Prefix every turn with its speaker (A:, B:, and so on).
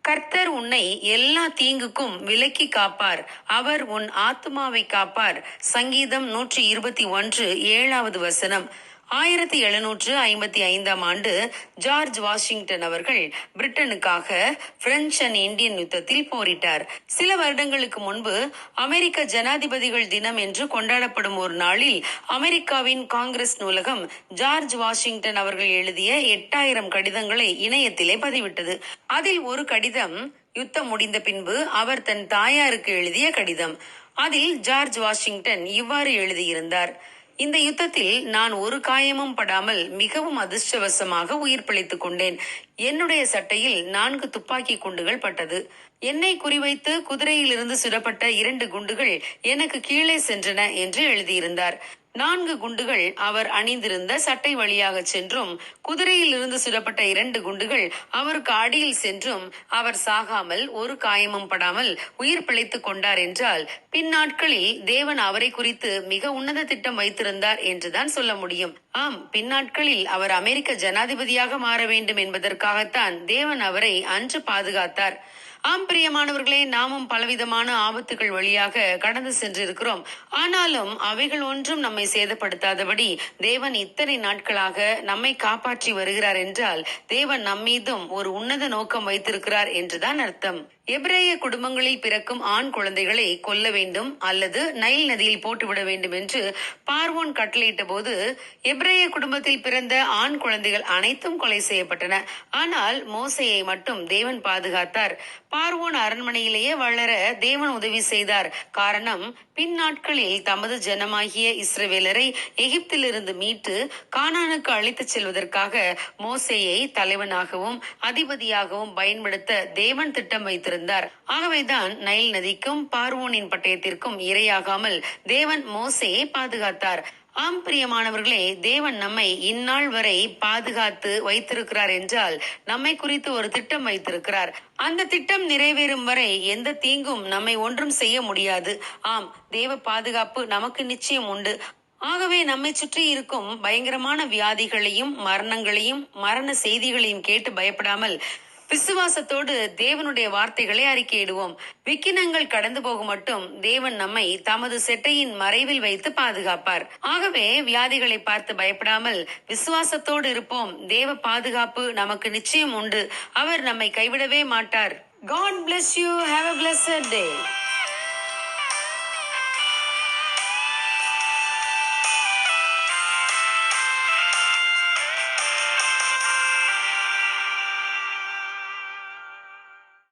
A: கர்த்தர் உன்னை எல்லா தீங்குக்கும் விலக்கி காப்பார். அவர் உன் ஆத்மாவை காப்பார். சங்கீதம் நூற்றி இருபத்தி ஒன்று ஏழாவது வசனம். ஆயிரத்தி எழுநூற்று ஐம்பத்தி ஐந்தாம் ஆண்டு ஜார்ஜ் வாஷிங்டன் அவர்கள் பிரிட்டனுக்காக பிரெஞ்சு அண்ட் இந்தியன் யுத்தத்தில் போரிட்டார். சில வருடங்களுக்கு முன்பு அமெரிக்க ஜனாதிபதிகள் தினம் என்று கொண்டாடப்படும் ஒரு நாளில் அமெரிக்காவின் காங்கிரஸ் நூலகம் ஜார்ஜ் வாஷிங்டன் அவர்கள் எழுதிய எட்டாயிரம் கடிதங்களை இணையத்திலே பதிவிட்டது. அதில் ஒரு கடிதம் யுத்தம் முடிந்த பின்பு அவர் தன் தாயாருக்கு எழுதிய கடிதம். அதில் ஜார்ஜ் வாஷிங்டன் இவ்வாறு எழுதியிருந்தார். இந்த யுத்தத்தில் நான் ஒரு காயமும் படாமல் மிகவும் அதிர்ஷ்டவசமாக உயிர் பிழைத்துக் கொண்டேன். என்னுடைய சட்டையில் நான்கு துப்பாக்கி குண்டுகள் பட்டது. என்னை குறிவைத்து குதிரையிலிருந்து சுடப்பட்ட இரண்டு குண்டுகள் எனக்கு கீழே சென்றன என்று எழுதியிருந்தார். நான்கு குண்டுகள் அவர் அணிந்திருந்த சட்டை வழியாக சென்றும் குதிரையில் இருந்து சுடப்பட்ட இரண்டு குண்டுகள் அவருக்கு அடியில் சென்றும் அவர் சாகாமல் ஒரு காயமும் படாமல் உயிர் பிழைத்துக் கொண்டார் என்றால் பின்னாட்களில் தேவன் அவரை குறித்து மிக உன்னத திட்டம் வைத்திருந்தார் என்றுதான் சொல்ல முடியும். ஆம் பின்னாட்களில் அவர் அமெரிக்க ஜனாதிபதியாக மாற வேண்டும் என்பதற்காகத்தான் தேவன் அவரை அன்று பாதுகாத்தார். ஆம் பிரியமானவர்களே நாமும் பலவிதமான ஆபத்துகள் வழியாக கடந்து சென்றிருக்கிறோம். ஆனாலும் அவைகள் ஒன்றும் நம்மை சேதப்படுத்தாதபடி தேவன் இத்தனை நாட்களாக நம்மை காப்பாற்றி வருகிறார் என்றால் தேவன் நம்மீதும் ஒரு உன்னத நோக்கம் வைத்திருக்கிறார் என்றுதான் அர்த்தம். எபிரேய குடும்பங்களில் பிறக்கும் ஆண் குழந்தைகளை கொல்ல வேண்டும் அல்லது நைல் நதியில் போட்டுவிட வேண்டும் என்று பார்வோன் கட்டளையிட்ட போது எபிரேய குடும்பத்தில் பிறந்த ஆண் குழந்தைகள் அனைத்தும் கொலை செய்யப்பட்டன. ஆனால் மோசையை மட்டும் தேவன் பாதுகாத்தார். பார்வோன் அரண்மனையிலேயே வளர தேவன் உதவி செய்தார். காரணம் பின் நாட்களில் தமது ஜனமாகிய இஸ்ரவேலரை எகிப்திலிருந்து மீட்டு கானானுக்கு அழைத்துச் செல்வதற்காக மோசேயை தலைவனாகவும் அதிபதியாகவும் பயன்படுத்த தேவன் திட்டம் வைத்திருந்தார். ஆகவேதான் நைல் நதிக்கும் பார்வோனின் பட்டயத்திற்கும் இரையாகாமல் தேவன் மோசையை பாதுகாத்தார். ஆம் பிரியமானவர்களே தேவன் நம்மை இந்நாள் வரை பாதுகாத்து வைத்திருக்கிறார் என்றால் நம்மை குறித்து ஒரு திட்டம் வைத்திருக்கிறார். அந்த திட்டம் நிறைவேறும் வரை எந்த தீங்கும் நம்மை ஒன்றும் செய்ய முடியாது. ஆம் தேவ பாதுகாப்பு நமக்கு நிச்சயம் உண்டு. ஆகவே நம்மை சுற்றி இருக்கும் பயங்கரமான வியாதிகளையும் மரணங்களையும் மரண செய்திகளையும் கேட்டு பயப்படாமல் விசுவாசத்தோடு தேவனுடைய வார்த்தைகளை அறிக்கையிடுவோம். விக்கினங்கள் கடந்து போக மட்டும் தேவன் நம்மை தமது செட்டையின் மறைவில் வைத்து பாதுகாப்பார். ஆகவே வியாதிகளை பார்த்து பயப்படாமல் விசுவாசத்தோடு இருப்போம். தேவ பாதுகாப்பு நமக்கு நிச்சயம் உண்டு. அவர் நம்மை கைவிடவே மாட்டார். God bless you have a blessed day